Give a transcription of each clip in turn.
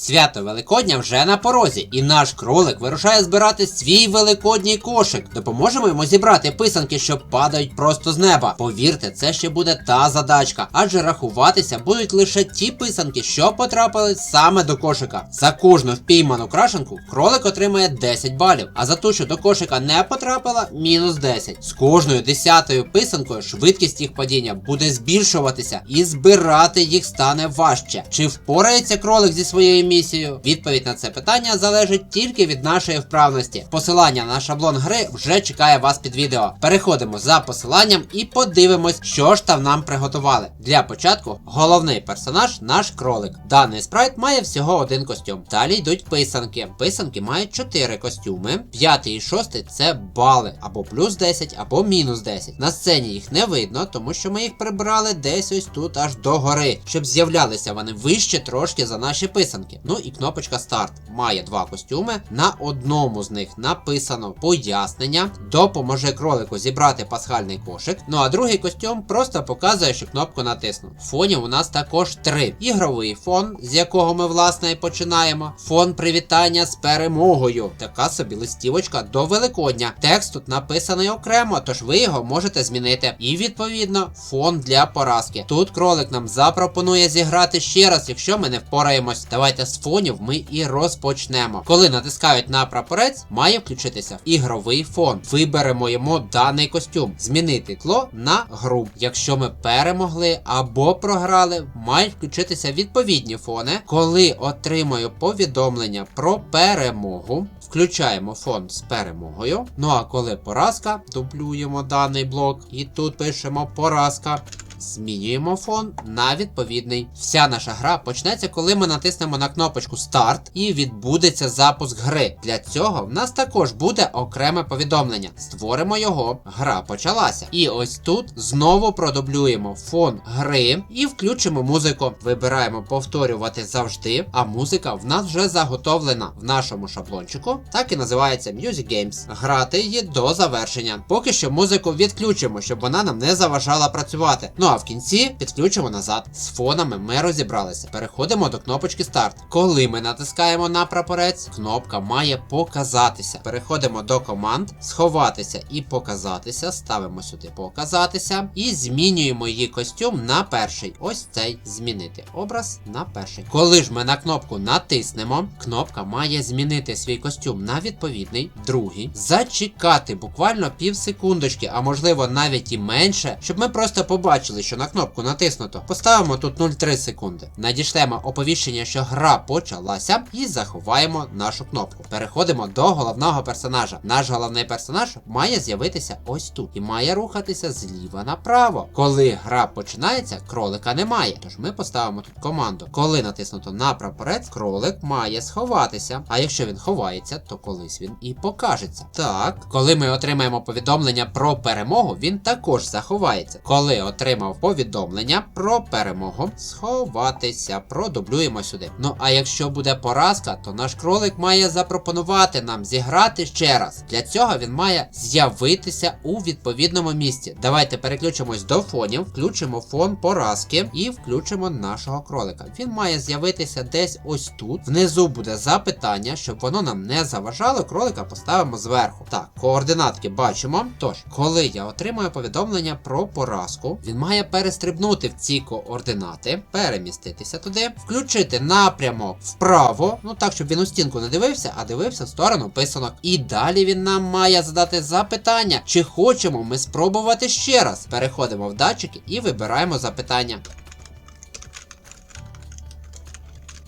Свято Великодня вже на порозі, і наш кролик вирушає збирати свій великодній кошик. Допоможемо йому зібрати писанки, що падають просто з неба. Повірте, це ще буде та задачка, адже рахуватися будуть лише ті писанки, що потрапили саме до кошика. За кожну впійману крашенку кролик отримає 10 балів, а за ту, що до кошика не потрапила, мінус 10. З кожною десятою писанкою швидкість їх падіння буде збільшуватися, і збирати їх стане важче. Чи впорається кролик зі своєю місією? Відповідь на це питання залежить тільки від нашої вправності. Посилання на шаблон гри вже чекає вас під відео. Переходимо за посиланням і подивимось, що ж там нам приготували. Для початку головний персонаж наш кролик. Даний спрайт має всього один костюм. Далі йдуть писанки. Писанки мають 4 костюми. П'ятий і шостий це бали або плюс 10, або мінус 10. На сцені їх не видно, тому що ми їх прибрали десь ось тут аж до гори, щоб з'являлися вони вище трошки за наші писанки. Ну і кнопочка старт має два костюми. На одному з них написано пояснення. Допоможи кролику зібрати пасхальний кошик. Ну а другий костюм просто показує, що кнопку натиснув. Фонів у нас також три: ігровий фон, з якого ми власне і починаємо. Фон привітання з перемогою. Така собі листівочка до Великодня. Текст тут написаний окремо, тож ви його можете змінити. І відповідно фон для поразки. Тут кролик нам запропонує зіграти ще раз, якщо ми не впораємось. Давайте з фонів ми і розпочнемо. Коли натискають на прапорець, має включитися ігровий фон. Виберемо йому даний костюм, змінити тло на гру. Якщо ми перемогли або програли, мають включитися відповідні фони. Коли отримаю повідомлення про перемогу, включаємо фон з перемогою. Ну а коли поразка, дублюємо даний блок і тут пишемо поразка. Змінюємо фон на відповідний. Вся наша гра почнеться, коли ми натиснемо на кнопочку Старт і відбудеться запуск гри. Для цього в нас також буде окреме повідомлення. Створимо його, гра почалася. І ось тут знову продублюємо фон гри і включимо музику. Вибираємо повторювати завжди, а музика в нас вже заготовлена в нашому шаблончику. Так і називається Music Games. Грати її до завершення. Поки що музику відключимо, щоб вона нам не заважала працювати. Ну а в кінці підключимо назад. З фонами ми розібралися. Переходимо до кнопочки старт. Коли ми натискаємо на прапорець, кнопка має показатися. Переходимо до команд, сховатися і показатися. Ставимо сюди показатися і змінюємо її костюм на перший. Ось цей змінити образ на перший. Коли ж ми на кнопку натиснемо, кнопка має змінити свій костюм на відповідний, другий, зачекати буквально пів секундочки, а можливо навіть і менше, щоб ми просто побачили, що на кнопку натиснуто. Поставимо тут 0,3 секунди. Надішлемо оповіщення, що гра почалася, і заховаємо нашу кнопку. Переходимо до головного персонажа. Наш головний персонаж має з'явитися ось тут і має рухатися зліва направо. Коли гра починається, кролика немає. Тож ми поставимо тут команду. Коли натиснуто на прапорець, кролик має сховатися. А якщо він ховається, то колись він і покажеться. Так, коли ми отримаємо повідомлення про перемогу, він також заховається. Коли отримав повідомлення про перемогу, сховатися, продублюємо сюди. Ну а якщо буде поразка, то наш кролик має запропонувати нам зіграти ще раз. Для цього він має з'явитися у відповідному місці. Давайте переключимось до фонів, включимо фон поразки і включимо нашого кролика. Він має з'явитися десь ось тут. Внизу буде запитання, щоб воно нам не заважало. Кролика поставимо зверху. Так, координатки бачимо. Тож, коли я отримую повідомлення про поразку, він має перестрибнути в ці координати, переміститися туди, включити напрямок вправо, ну так, щоб він у стінку не дивився, а дивився в сторону писанок. І далі він нам має задати запитання, чи хочемо ми спробувати ще раз. Переходимо в датчики і вибираємо запитання.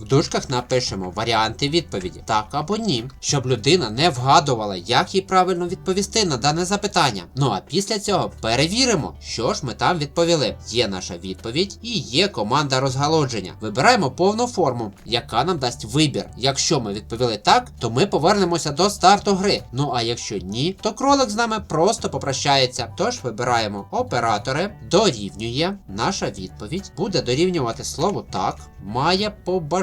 В дужках напишемо варіанти відповіді так або ні, щоб людина не вгадувала, як їй правильно відповісти на дане запитання. Ну а після цього перевіримо, що ж ми там відповіли. Є наша відповідь і є команда розгалодження. Вибираємо повну форму, яка нам дасть вибір. Якщо ми відповіли так, то ми повернемося до старту гри. Ну а якщо ні, то кролик з нами просто попрощається. Тож вибираємо оператори, дорівнює. Наша відповідь буде дорівнювати слову так, має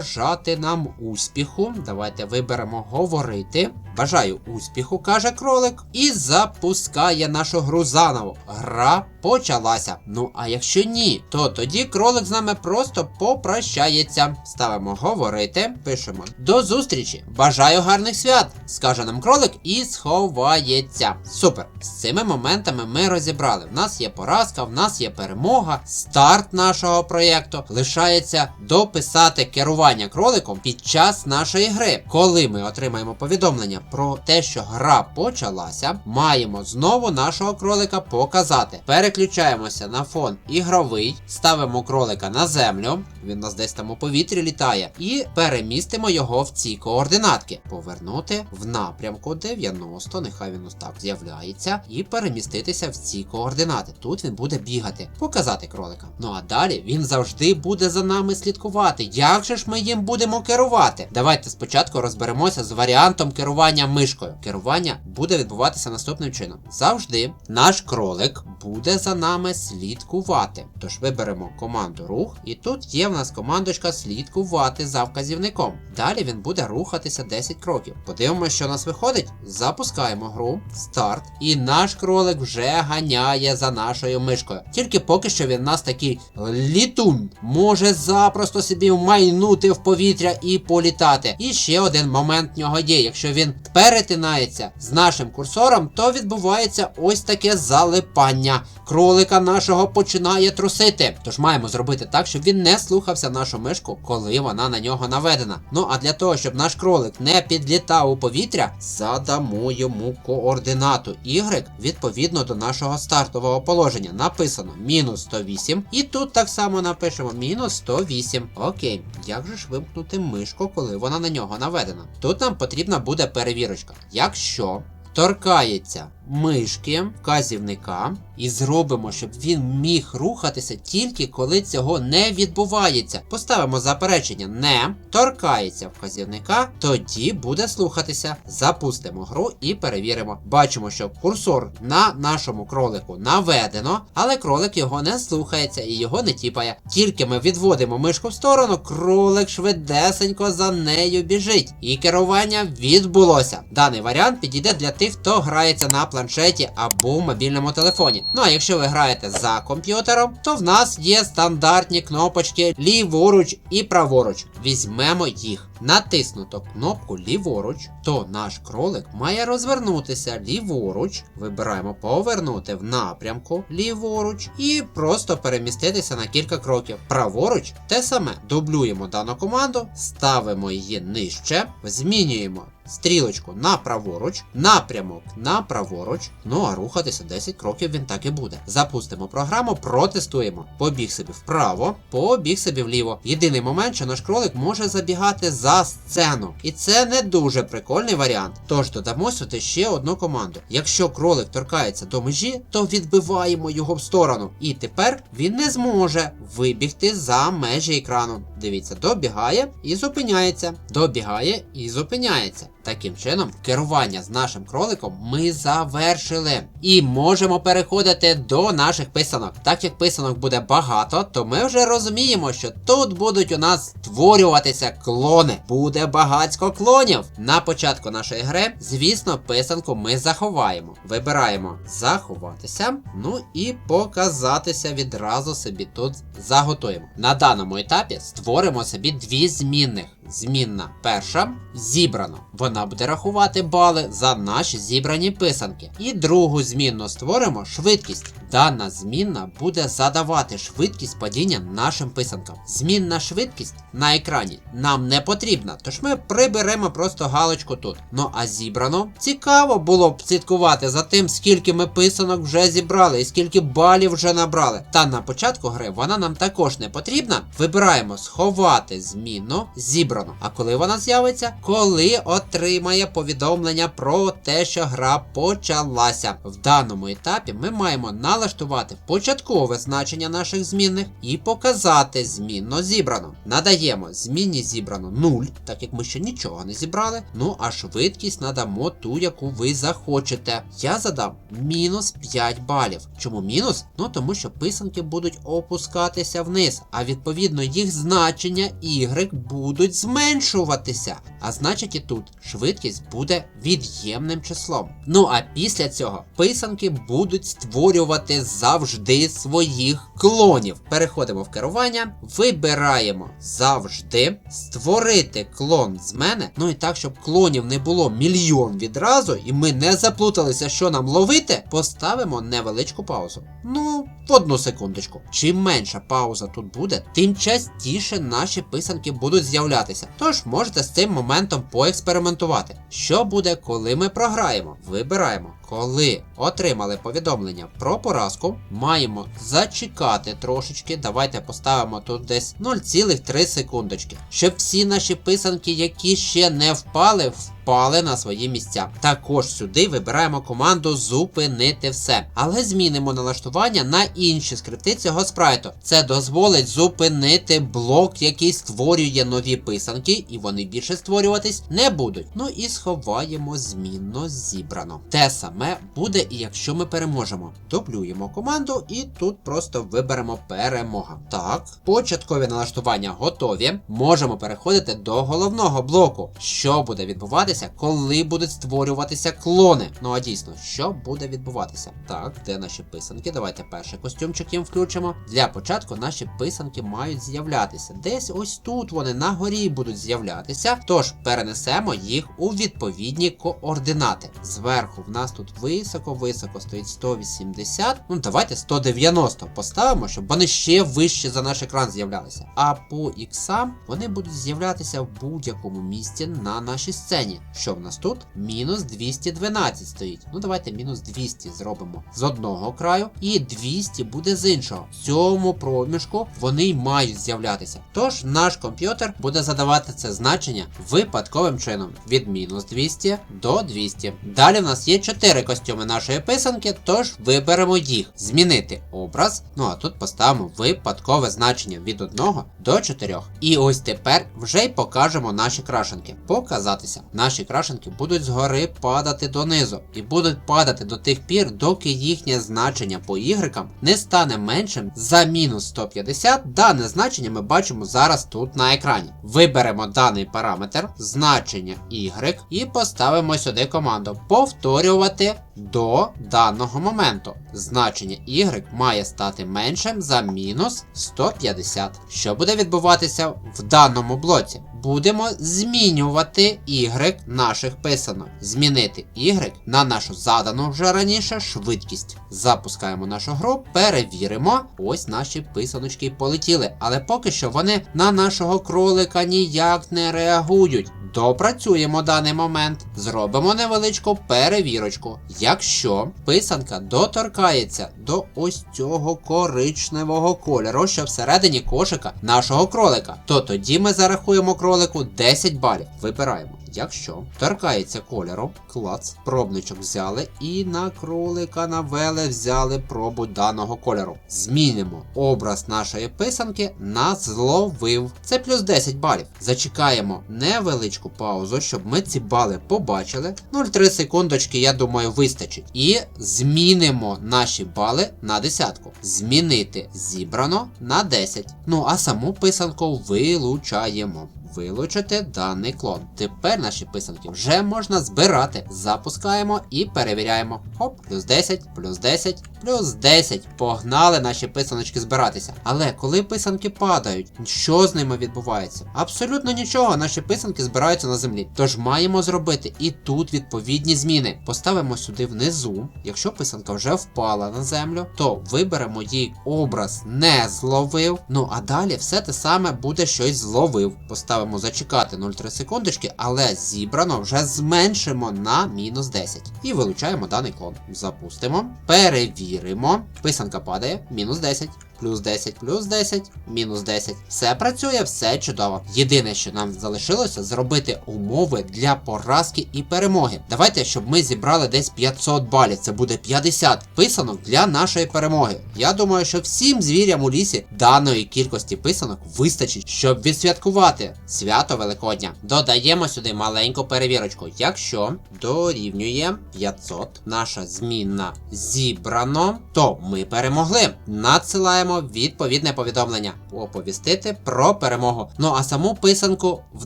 побажати нам успіху. Давайте виберемо говорити. Бажаю успіху, каже кролик. І запускає нашу гру заново. Гра почалася. Ну а якщо ні, то тоді кролик з нами просто попрощається. Ставимо говорити, пишемо до зустрічі. Бажаю гарних свят, скаже нам кролик і сховається. Супер! З цими моментами ми розібрали. В нас є поразка, в нас є перемога, старт нашого проєкту. Лишається дописати керування кроликом під час нашої гри. Коли ми отримаємо повідомлення про те, що гра почалася, маємо знову нашого кролика показати. Переключаємося на фон ігровий, ставимо кролика на землю. Він нас десь там у повітрі літає, і перемістимо його в ці координатки. Повернути в напрямку 90, нехай він ось так з'являється, і переміститися в ці координати. Тут він буде бігати, показати кролика. Ну а далі він завжди буде за нами слідкувати. Як же ж ми їм будемо керувати? Давайте спочатку розберемося з варіантом керування мишкою. Керування буде відбуватися наступним чином. Завжди наш кролик буде за нами слідкувати. Тож виберемо команду рух, і тут є в нас командочка слідкувати за вказівником. Далі він буде рухатися 10 кроків. Подивимося, що у нас виходить. Запускаємо гру, старт, і наш кролик вже ганяє за нашою мишкою. Тільки поки що він нас такий літун, може запросто собі майнути в повітря і політати. І ще один момент в нього є. Якщо він перетинається з нашим курсором, то відбувається ось таке залипання. Кролика нашого починає трусити. Тож маємо зробити так, щоб він не слухався нашу мишку, коли вона на нього наведена. Ну а для того, щоб наш кролик не підлітав у повітря, задамо йому координату Y відповідно до нашого стартового положення. Написано мінус 108. І тут так само напишемо мінус 108. Окей, як же ж вимкнути мишку, коли вона на нього наведена? Тут нам потрібна буде перевірочка. Якщо торкається мишки вказівника і зробимо, щоб він міг рухатися тільки коли цього не відбувається. Поставимо заперечення не торкається вказівника, тоді буде слухатися. Запустимо гру і перевіримо. Бачимо, що курсор на нашому кролику наведено, але кролик його не слухається і його не тіпає. Тільки ми відводимо мишку в сторону, кролик швидесенько за нею біжить. І керування відбулося. Даний варіант підійде для тих, хто грається на планшеті або в мобільному телефоні. Ну а якщо ви граєте за комп'ютером, то в нас є стандартні кнопочки ліворуч і праворуч. Візьмемо їх. Натиснуто кнопку ліворуч, то наш кролик має розвернутися ліворуч. Вибираємо повернути в напрямку ліворуч і просто переміститися на кілька кроків. Праворуч те саме. Дублюємо дану команду, ставимо її нижче, змінюємо стрілочку на праворуч, напрямок на праворуч. Ну а рухатися 10 кроків він так і буде. Запустимо програму, протестуємо. Побіг собі вправо, побіг собі вліво. Єдиний момент, що наш кролик може забігати за сцену. І це не дуже прикольний варіант. Тож додамо сюди ще одну команду. Якщо кролик торкається до межі, то відбиваємо його в сторону. І тепер він не зможе вибігти за межі екрану. Дивіться, добігає і зупиняється. Добігає і зупиняється. Таким чином, керування з нашим кроликом ми завершили. І можемо переходити до наших писанок. Так як писанок буде багато, то ми вже розуміємо, що тут будуть у нас створюватися клони. Буде багацько клонів. На початку нашої гри, звісно, писанку ми заховаємо. Вибираємо заховатися, ну і показатися відразу собі тут заготуємо. На даному етапі створимо собі дві змінних. Змінна перша зібрано. Вона буде рахувати бали за наші зібрані писанки. І другу змінну створимо швидкість. Дана змінна буде задавати швидкість падіння нашим писанкам. Змінна швидкість на екрані нам не потрібна, тож ми приберемо просто галочку тут. Ну а зібрано цікаво було б слідкувати за тим, скільки ми писанок вже зібрали і скільки балів вже набрали. Та на початку гри вона нам також не потрібна. Вибираємо сховати змінну зібрано. А коли вона з'явиться? Коли отримає повідомлення про те, що гра почалася. В даному етапі ми маємо налаштувати початкове значення наших змінних і показати змінно зібрано. Надаємо змінні зібрано 0, так як ми ще нічого не зібрали. Ну а швидкість надамо ту, яку ви захочете. Я задам мінус 5 балів. Чому мінус? Ну тому що писанки будуть опускатися вниз, а відповідно їх значення Y будуть зменшуватися. А значить і тут швидкість буде від'ємним числом. Ну а після цього писанки будуть створювати завжди своїх клонів. Переходимо в керування, вибираємо завжди створити клон з мене. Ну і так, щоб клонів не було мільйон відразу, і ми не заплуталися, що нам ловити, поставимо невеличку паузу. Ну, в одну секундочку. Чим менша пауза тут буде, тим частіше наші писанки будуть з'являтися. Тож можете з цим моментом поекспериментувати. Що буде, коли ми програємо? Вибираємо. Коли отримали повідомлення про поразку, маємо зачекати трошечки. Давайте поставимо тут десь 0,3 секундочки, щоб всі наші писанки, які ще не впали, впали на свої місця. Також сюди вибираємо команду зупинити все, але змінимо налаштування на інші скрипти цього спрайту. Це дозволить зупинити блок, який створює нові писанки, і вони більше створюватись не будуть. Ну і сховаємо змінно зібрано. Те саме буде і якщо ми переможемо. Дублюємо команду і тут просто виберемо перемога. Так, початкові налаштування готові. Можемо переходити до головного блоку. Що буде відбуватися, коли будуть створюватися клони? Ну а дійсно, що буде відбуватися? Так, де наші писанки? Давайте перший костюмчик їм включимо. Для початку наші писанки мають з'являтися. Десь ось тут вони на горі будуть з'являтися. Тож перенесемо їх у відповідні координати. Зверху в нас тут високо-високо стоїть 180. Ну давайте 190 поставимо, щоб вони ще вище за наш екран з'являлися. А по іксам вони будуть з'являтися в будь-якому місці на нашій сцені. Що в нас тут? Мінус 212 стоїть. Ну давайте мінус 200 зробимо з одного краю, і 200 буде з іншого. В цьому проміжку вони й мають з'являтися. Тож наш комп'ютер буде задавати це значення випадковим чином від мінус 200 до 200. Далі в нас є 4 костюми нашої писанки, тож виберемо їх. Змінити образ. Ну а тут поставимо випадкове значення від 1 до 4. І ось тепер вже й покажемо наші крашенки. Показатися. Наші крашенки будуть згори падати донизу. І будуть падати до тих пір, доки їхнє значення по ігрекам не стане меншим за мінус 150. Дане значення ми бачимо зараз тут на екрані. Виберемо даний параметр, значення y, і поставимо сюди команду повторювати до даного моменту. Значення y має стати меншим за мінус 150. Що буде відбуватися в даному блоці? Будемо змінювати y наших писанок. Змінити y на нашу задану вже раніше швидкість. Запускаємо нашу гру, перевіримо. Ось наші писаночки полетіли. Але поки що вони на нашого кролика ніяк не реагують. Допрацюємо даний момент, зробимо невеличку перевірочку. Якщо писанка доторкається до ось цього коричневого кольору, що всередині кошика нашого кролика, то тоді ми зарахуємо кролику 10 балів. Вибираємо. Якщо торкається кольору, клац, пробничок взяли і на кролика навели взяли пробу даного кольору. Змінимо образ нашої писанки на зловив. Це плюс 10 балів. Зачекаємо невеличку паузу, щоб ми ці бали побачили. 0,3 секундочки, я думаю, вистачить. І змінимо наші бали на десятку. Змінити зібрано на 10. Ну а саму писанку вилучаємо. Вилучити даний клон. Тепер наші писанки вже можна збирати. Запускаємо і перевіряємо. Хоп, плюс 10, плюс 10, плюс 10. Погнали наші писаночки збиратися. Але коли писанки падають, що з ними відбувається? Абсолютно нічого, наші писанки збираються на землі. Тож маємо зробити і тут відповідні зміни. Поставимо сюди внизу. Якщо писанка вже впала на землю, то виберемо їй образ не зловив. Ну а далі все те саме буде щось зловив. Поставимо зачекати 0,3 секундочки, але зібрано вже зменшимо на мінус 10. І вилучаємо даний клон. Запустимо, перевіримо. Писанка падає, мінус 10. Плюс 10, плюс 10, мінус 10. Все працює, все чудово. Єдине, що нам залишилося, зробити умови для поразки і перемоги. Давайте, щоб ми зібрали десь 500 балів. Це буде 50 писанок для нашої перемоги. Я думаю, що всім звірям у лісі даної кількості писанок вистачить, щоб відсвяткувати свято Великодня. Додаємо сюди маленьку перевірочку. Якщо дорівнює 500, наша змінна зібрано, то ми перемогли. Надсилаємо напишемо відповідне повідомлення оповістити про перемогу. Ну а саму писанку в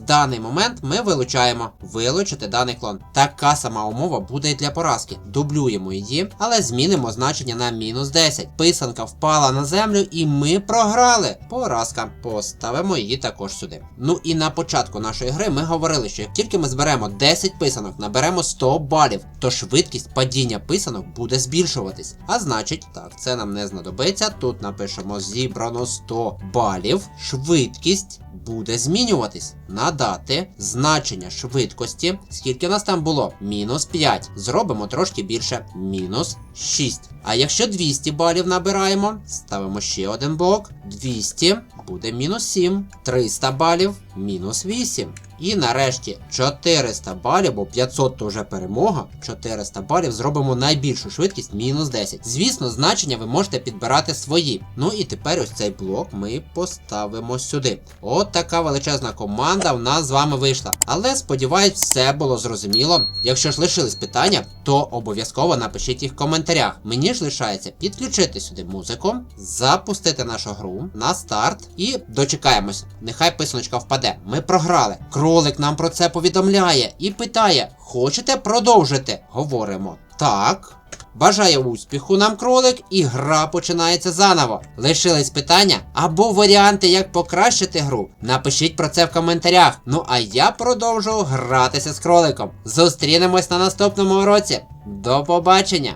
даний момент ми вилучаємо. Вилучити даний клон. Така сама умова буде і для поразки. Дублюємо її, але змінимо значення на мінус 10. Писанка впала на землю і ми програли. Поразка. Поставимо її також сюди. Ну і на початку нашої гри ми говорили, що як тільки ми зберемо 10 писанок, наберемо 100 балів, то швидкість падіння писанок буде збільшуватись. А значить, так, це нам не знадобиться. Тут напишемо зібрано 100 балів. Швидкість буде змінюватись. Надати значення швидкості. Скільки в нас там було? Мінус 5. Зробимо трошки більше. Мінус 6. А якщо 200 балів набираємо, ставимо ще один блок. 200 буде мінус 7. 300 балів мінус 8. І нарешті 400 балів, бо 500 то вже перемога. 400 балів зробимо найбільшу швидкість мінус 10. Звісно, значення ви можете підбирати свої. Ну і тепер ось цей блок ми поставимо сюди. От така величезна команда в нас з вами вийшла. Але сподіваюсь, все було зрозуміло. Якщо ж лишились питання, то обов'язково напишіть їх в коментарях. Мені ж лишається підключити сюди музику, запустити нашу гру на старт і дочекаємось. Нехай писаночка впаде. Ми програли. Кролик нам про це повідомляє і питає: хочете продовжити? Говоримо. Так. Бажає успіху нам кролик, і гра починається заново. Лишились питання або варіанти, як покращити гру. Напишіть про це в коментарях. Ну а я продовжу гратися з кроликом. Зустрінемось на наступному уроці. До побачення!